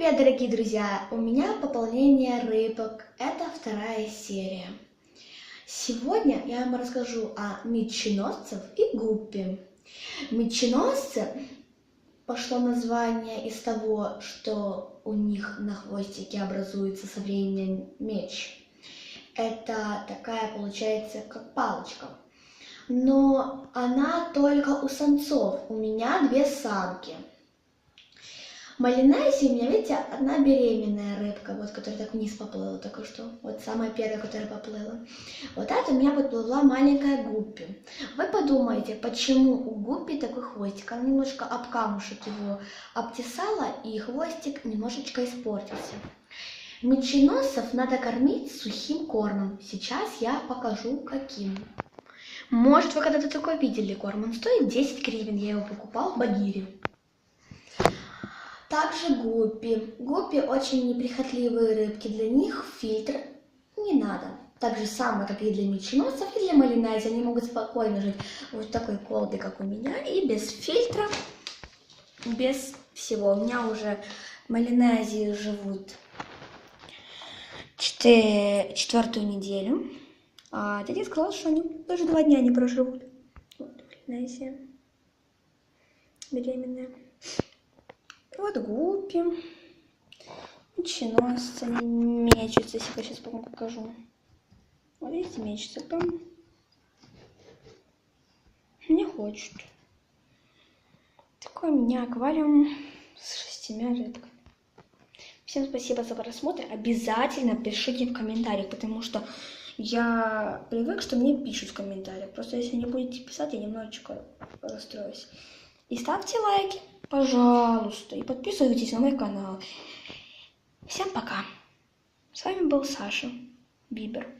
привет, дорогие друзья! У меня пополнение рыбок. Это вторая серия. Сегодня я вам расскажу о меченосцев и гуппе. Меченосцы пошло название из того, что у них на хвостике образуется со временем меч. Это такая получается как палочка. Но она только у самцов. У меня две самки. Малинезия у меня, видите, одна беременная рыбка, вот, которая так вниз поплыла только что. Вот самая первая, которая поплыла. Вот это у меня подплыла маленькая гуппи. Вы подумайте, почему у гуппи такой хвостик? Она немножко об камушек его обтесала, и хвостик немножечко испортился. Меченосцев надо кормить сухим кормом. Сейчас я покажу, каким. Может, вы когда-то такой видели корм. Он стоит 10 гривен. Я его покупал в Багире. Также гуппи. Гуппи очень неприхотливые рыбки, для них фильтр не надо. Так же самое, как и для меченосцев, и для малинази. Они могут спокойно жить в такой колбе, как у меня, и без фильтра, без всего. У меня уже малинази живут четвертую неделю. А дядя сказал, что они даже два дня не проживут. Вот, малиназия беременная. Вот гуппи. Меченосцы мечутся. Если я сейчас вам покажу. Вот видите, мечется прям. Не хочет. Такой у меня аквариум с шестимя рыбками. Всем спасибо за просмотр. Обязательно пишите в комментариях, потому что я привык, что мне пишут в комментариях. Просто если не будете писать, я немножечко расстроюсь. И ставьте лайки пожалуйста, и подписывайтесь на мой канал. Всем пока. С вами был Саша Бибер.